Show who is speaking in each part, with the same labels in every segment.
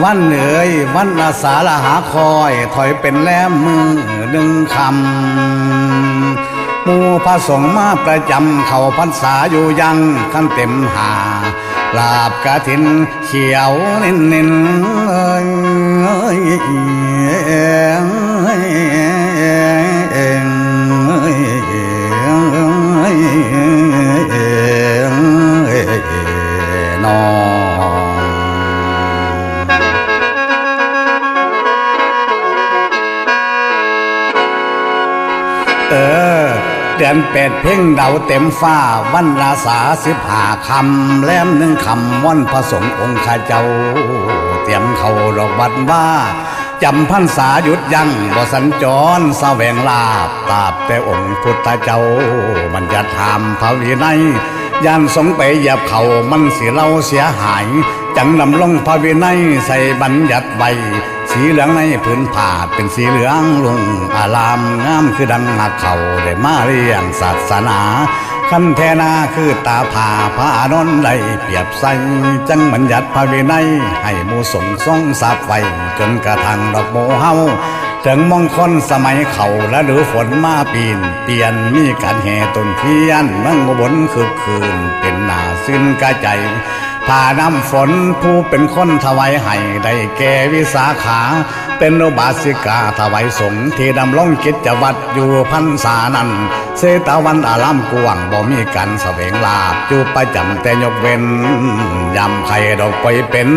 Speaker 1: วันเอ๋ยวันอาสาละหาคอย ถอยเป็นแลมมือหนึ่งคำมูพระสงฆ์มาประจำเขาพรรษาอยู่ยังขั้นเต็มหาลาบกระถินเขียวเน้นเน้นเอ้ย เออ เดือนเป็ดเพ่งเดาเต็มฟ้า วันราสาสิบหาคำแลมหนึ่งคำวันพระสงฆ์องค์ข้าเจ้า เตรียมเขาดอกบัดว่าจำพรรษาหยุดยั้งบ่สัญจรแสวงลาบตาบแต่องค์พุทธเจ้า มันจะทำพระวินัยย่านสงไปหยียบเขามันสิเราเสียหาย จังนำลงพระวินัยใส่บัญญัติไว้ สีเหลืองในพื้นผ้าเป็นสีเหลืองลุงอารามงามคือดังมาเขาได้มาเรียงศาสนาคันแทนาคือตาผาพระอานนท์ได้เปรียบใสจังบัญญัติพระวินัยให้หมูสงทรงสาบไฟจนกระทั่งดอกโมเฮาถึงมงคลสมัยเขาและหรือฝนมาปีน เปลี่ยนมีการแห่ต้นเทียนเมืองบลคือคืนเป็นหนาสิ้นกระใจ ผ่าน้ำฝนผู้เป็นคนถวายให้ได้แก่วิสาขา เป็นอุบาสิกาถวายสงฆ์ที่ดำรงกิจวัตรอยู่พันษานั้นเสตะวันอารามกวางบ่มีกันแสวงลาบอยู่ประจำแต่ยกเว้นยำไข่ดอกไปเป็น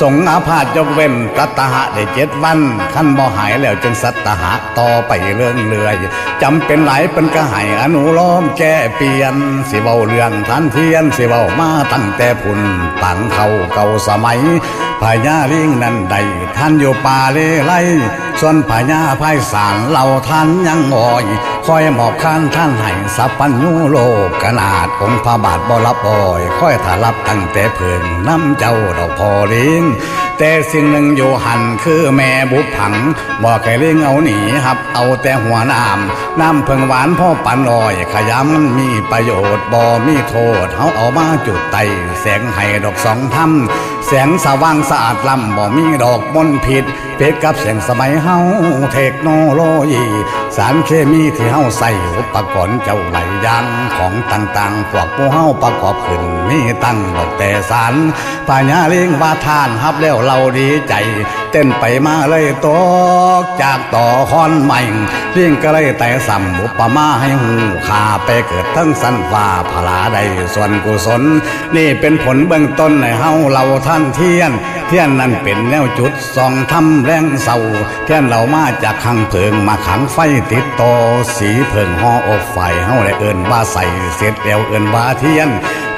Speaker 1: สงอาพาธยกเว้นตัตหะได้เจ็ดวันขั้นบ่หายแล้วจึงสัตหะต่อไปเรื่องเลื่อยจำเป็นหลายเป็นกระหายอนุโลมแก้เปลี่ยนสิเว้าเรื่องทันเทียนสิเว้ามาตั้งแต่พุ่นตังเขาเก่าสมัยพญาลิงนั้นใดท่านอยู่ป่าเลไลส่วนพญาภายสารเราท่านยังงอย คอยหมอบข้านท่านให้สัพพัญญูโลกขนาดองค์พระบาทบ่รับบ่อย คอยถารับตั้งแต่เพิ่งน้ำเจ้าดอกพอเลี้ยง แต่สิ่งหนึ่งอยู่หันคือแม่บุผังบอกให้เลี้ยงเอาหนีหับเอาแต่หัวน้ำน้ำเพิ่งหวานพ่อปันลอย ขยำมันมีประโยชน์บ่มีโทษเฮาเอามาจุดไตแสงให้ดอกสองทำแสงสว่างสะอาดลำบ่มีดอกมนพิษเพชรกับแสงสมัยเฮาเทคโนโลยี สารเคมีที่เฮาใส่อุปกรณ์เจ้าไหลายางของต่างๆพวกผู้เฮาประกอบขึ้นมีตั้งดอกแต่สารปัญญาเลี้ยงว่าทานฮับแล้วเราดีใจ เต้นไปมาเลยตกจากต่อคอนใหม่เลี้ยงก็เลยแต่สัมอุปมาให้หูขาไปเกิดทั้งสันฟ้าพลาใดส่วนกุศล นี่เป็นผลเบื้องต้นในเฮาเราทานเทียน เทียนนั้นเป็นแนวจุดส่องทำแรงเศร้าเทียนเรามาจากขังเพิงมาขังไฟติดต่อสีเพิงห่ออบไฟเฮาได้เอิ้นว่าใส่เสร็จแล้วเอิ้นว่าเทียน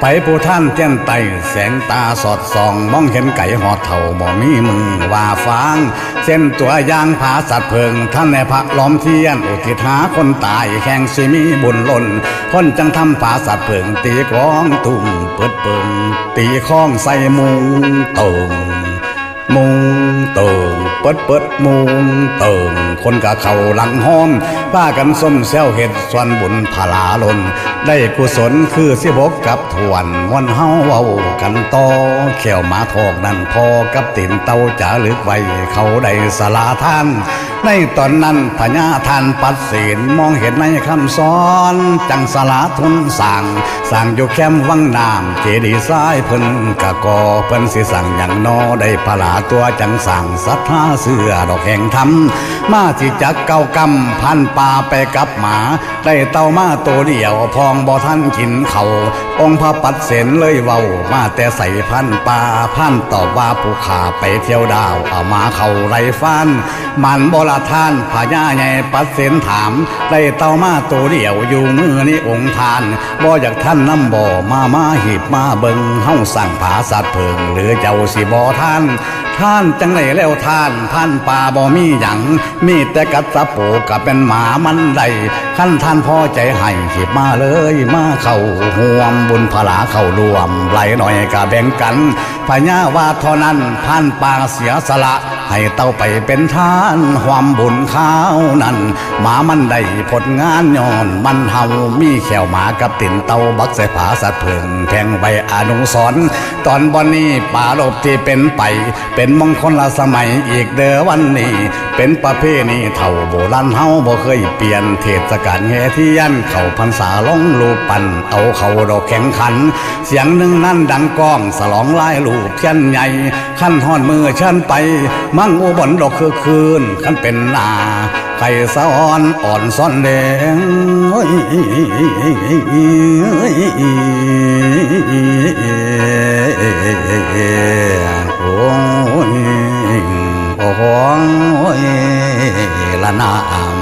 Speaker 1: ไปผู้ท่านเทียนไตแสงตาสอดส่องมองเห็นไก่หอดเท่าบ่มีมือว่าฟางเส้นตัวยางผาสัตว์เพิงท่านในพระล้อมเทียนอุทิศหาคนตายแข่งสิมีบุญล้นคนจังทำผาสัตว์เพิงตีกลองตุ้มเปิดเปิงตีข้องใส่มุงติง มุงเติงเปิดเปิดมุงเติงคนกะเขาหลังห้อมป้ากันส้มแซวเห็ดส่วนบุญพลาลน ได้กุศลคือสิบกกับถวนวันเฮาเว้ากันต่อเขียวหมาทอกนั่นพอกับติ่นเต้าจ๋าลึกไว้เขาได้สลาท่าน ในตอนนั้นพญาทานปัดเศีลมองเห็นในคำสอน จังสลาทุนสั่งสั่งอยู่แคมวังนามเจดีซ้ายเพิ่นกะกอเพิ่นสิสั่งอย่างนอได้พลาตัวจังสั่งสัทธาเสือดอกแห่งธรรมมาสิจักเก้ากำพันป่าไปกับหมา ได้เต่ามาตัวเดียวพองบ่ท่านกินเขาองพระปัดเสนเลยเว้ามาแต่ใส่พันป่าพันตอบว่าผู้ขาไปเที่ยวดาวเอามาเขาไรฟันมันบละท่านพญาใหญ่ปัดเสนถาม ได้เต่ามาตัวเดียวอยู่มือนี่องค์ทานบ่อยากท่านน้ำบ่อมามาหีบมาเบิงเฮาสั่งผาสัตว์เพิงหรือเจ้าสิบ่ท่านท่านจังไหนแล้วท่านท่านป่าบ่มีหยังมีแต่กัดสะโปกับเป็นหมามันใดขั้นท่านพอใจให้ขีบมาเลยมาเข้าห่วมบุญพลาเข้ารวมไหลหน่อยกะแบ่งกันพญาว่าเท่านั้นท่านป่าเสียสละ ให้เต้าไปเป็นทานความบุญข้าวนั้นหมามันได้ผลงานย้อนมันเฮามีแขวหมากับตินเต้าบักใส่ผาสัตว์เพิงแพงใบอนุสรตอนบอนนี้ป่าลบที่เป็นไป เป็นมงคลละสมัยอีกเด้อวันนี้ เป็นประเพณีเท่าโบราณเฮาบ่เคยเปลี่ยนเทศกาลแห่เทียนเข้าพรรษาลองลูปันเอาเขาดอกแข่งขัน เสียงหนึ่งนั้นดังก้องสลองลายลูกเทียนใหญ่ขั้นหอนมือเชิญไปมั่งอุบลดอกคือคืนขันเป็นนาไข่สะอ่อนอ่อนซ่อนแดงโอ้ยโอ้ยโอ้ยละนา